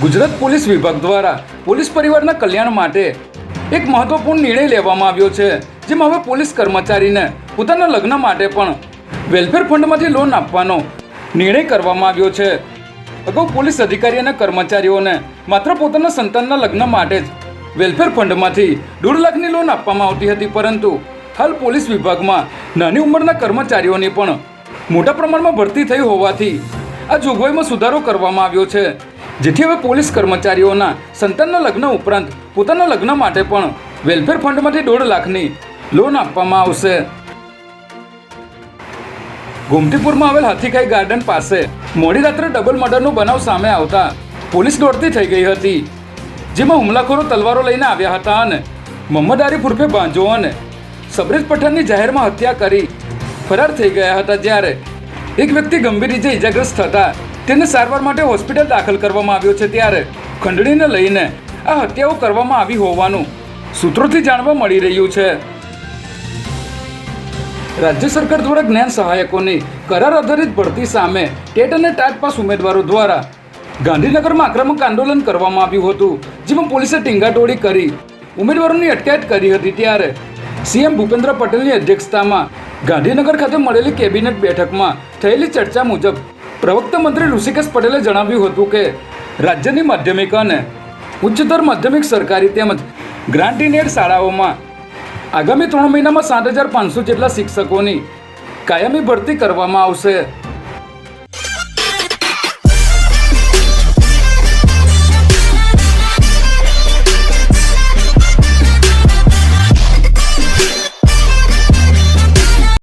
Gujarat police વિભાગ દ્વારા police પરિવારના કલ્યાણ માટે એક મહત્વપૂર્ણ નિર્ણય લેવામાં આવ્યો છે, જેમાં હવે પોલીસ કર્મચારીને પોતાના લગ્ન માટે પણ વેલફેર ફંડમાંથી લોન આપવાનો નિર્ણય કરવામાં આવ્યો છે. અગાઉ પોલીસ અધિકારી અને કર્મચારીઓને માત્ર પોતાના સંતાનના લગ્ન માટે જ વેલફેર ફંડમાંથી દોઢ લાખની લોન આપવામાં આવતી હતી, પરંતુ હાલ પોલીસ વિભાગમાં નાની ઉંમરના કર્મચારીઓની પણ મોટા પ્રમાણમાં ભરતી થઈ હોવાથી આ જોગવાઈમાં સુધારો કરવામાં આવ્યો છે. જેથી હવે પોલીસ કર્મચારીઓના સંતાનના લગ્ન ઉપરાંત પોતાના લગ્ન માટે પણ વેલફેર ફંડમાંથી દોઢ લાખની લોન આપવામાં આવશે. ગોમતીપુરમાં આવેલ હાથીખાઈ ગાર્ડન પાસે મોડી રાત્રે ડબલ મર્ડરનો બનાવ સામે આવતા પોલીસ દોડતી થઈ ગઈ હતી, જેમાં હુમલાખોરો તલવારો લઈને આવ્યા હતા અને મોહમ્મદ આરીફ ઉર્ફે બાંજો અને સબરેજ પઠાણની જાહેરમાં હત્યા કરી ફરાર થઈ ગયા હતા, જ્યારે એક વ્યક્તિ ગંભીર રીતે ઇજાગ્રસ્ત થતા તેને સારવાર માટે હોસ્પિટલ દાખલ કરવામાં આવ્યો છે ત્યારે ખંડણીને લઈને આ હત્યાઓ કરવામાં આવી હોવાનું સૂત્રોથી જાણવા મળી રહ્યું છે. રાજ્ય સરકાર દ્વારા જ્ઞાન સહાયકોની કરાર આધારિત ભરતી સામે ટેટ અને ટાટ પાસ ઉમેદવારો દ્વારા ગાંધીનગરમાં આક્રમક આંદોલન કરવામાં આવ્યું હતું, જેમાં પોલીસે ટીંગાટોળી કરી ઉમેદવારોની અટકાયત કરી હતી ત્યારે સીએમ ભૂપેન્દ્ર પટેલની અધ્યક્ષતામાં ગાંધીનગર ખાતે મળેલી કેબિનેટ બેઠકમાં થયેલી ચર્ચા મુજબ પ્રવક્તા મંત્રી ઋષિકેશ પટેલે જણાવ્યું હતું કે રાજ્યની માધ્યમિક અને ઉચ્ચતર માધ્યમિક સરકારી તેમજ ગ્રાન્ટ ઇન શાળાઓમાં આગામી ત્રણ મહિનામાં સાત હજાર પાંચસો જેટલા શિક્ષકોની કાયમી ભરતી કરવામાં આવશે.